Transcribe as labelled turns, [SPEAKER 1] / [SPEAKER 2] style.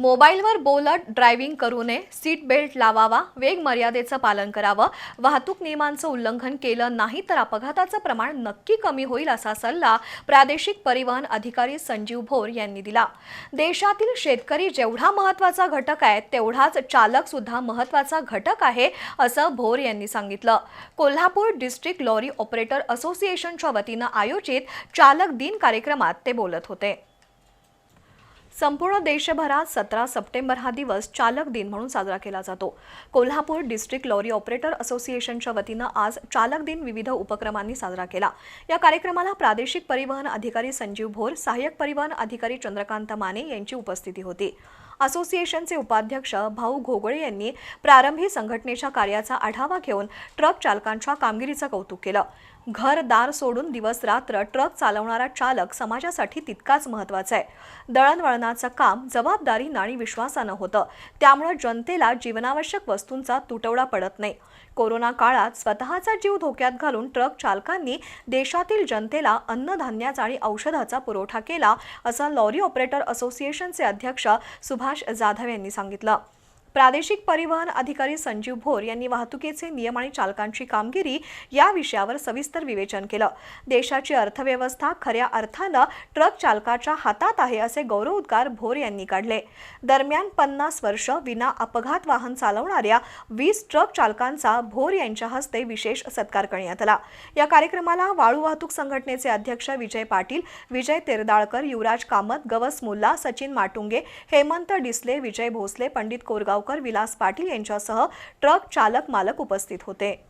[SPEAKER 1] मोबाईलवर बोलत ड्रायव्हिंग करू नये सीट बेल्ट लावावा वेग मर्यादेचं पालन करावं वाहतूक नियमांचं उल्लंघन केलं नाही तर अपघाताचं प्रमाण नक्की कमी होईल असा सल्ला प्रादेशिक परिवहन अधिकारी संजीव भोर यांनी दिला. देशातील शेतकरी जेवढा महत्त्वाचा घटक आहे तेवढाच चालक सुद्धा महत्त्वाचा घटक आहे असं भोर यांनी सांगितलं. कोल्हापूर डिस्ट्रिक्ट लॉरी ऑपरेटर असोसिएशनच्या वतीनं आयोजित चालक दिन कार्यक्रमात ते बोलत होते. संपूर्ण देशभरात सतरा सप्टेंबर हा दिवस चालक दिन म्हणून साजरा केला जातो. कोल्हापूर डिस्ट्रिक्ट लॉरी ऑपरेटर असोसिएशनच्या वतीनं आज चालक दिन विविध उपक्रमांनी साजरा केला. या कार्यक्रमाला प्रादेशिक परिवहन अधिकारी संजीव भोर सहाय्यक परिवहन अधिकारी चंद्रकांत माने यांची उपस्थिती होती. असोसिएशनचे उपाध्यक्ष भाऊ घोगळे यांनी प्रारंभी संघटनेच्या कार्याचा आढावा घेऊन ट्रक चालकांच्या कामगिरीचं कौतुक केलं. घर दार सोडून दिवस रात्र ट्रक चालवणारा चालक समाजासाठी तितकाच महत्त्वाचा आहे. दळणवळणाचं काम जबाबदारी आणि विश्वासानं होतं. त्यामुळे जनतेला जीवनावश्यक वस्तूंचा तुटवडा पडत नाही. कोरोना काळात स्वतःचा जीव धोक्यात घालून ट्रक चालकांनी देशातील जनतेला अन्नधान्याचा आणि औषधाचा पुरवठा केला असं लॉरी ऑपरेटर असोसिएशनचे अध्यक्ष सुभाष जाधव यांनी सांगितलं. प्रादेशिक परिवहन अधिकारी संजीव भोर यांनी वाहतुकीचे नियम आणि चालकांची कामगिरी या विषयावर सविस्तर विवेचन केलं. देशाची अर्थव्यवस्था खऱ्या अर्थानं ट्रक चालकाच्या हातात आहे असे गौरवोद्गार भोर यांनी काढले. दरम्यान पन्नास वर्ष विना अपघात वाहन चालवणाऱ्या वीस ट्रक चालकांचा भोर यांच्या हस्ते विशेष सत्कार करण्यात आला. या कार्यक्रमाला वाळू वाहतूक संघटनेचे अध्यक्ष विजय पाटील विजय तेरदाळकर युवराज कामत गवस मुल्ला सचिन माटुंगे हेमंत डिसले विजय भोसले पंडित कोरगाव कोरगावकर विलास पाटील यांच्यासह ट्रक चालक मालक उपस्थित होते.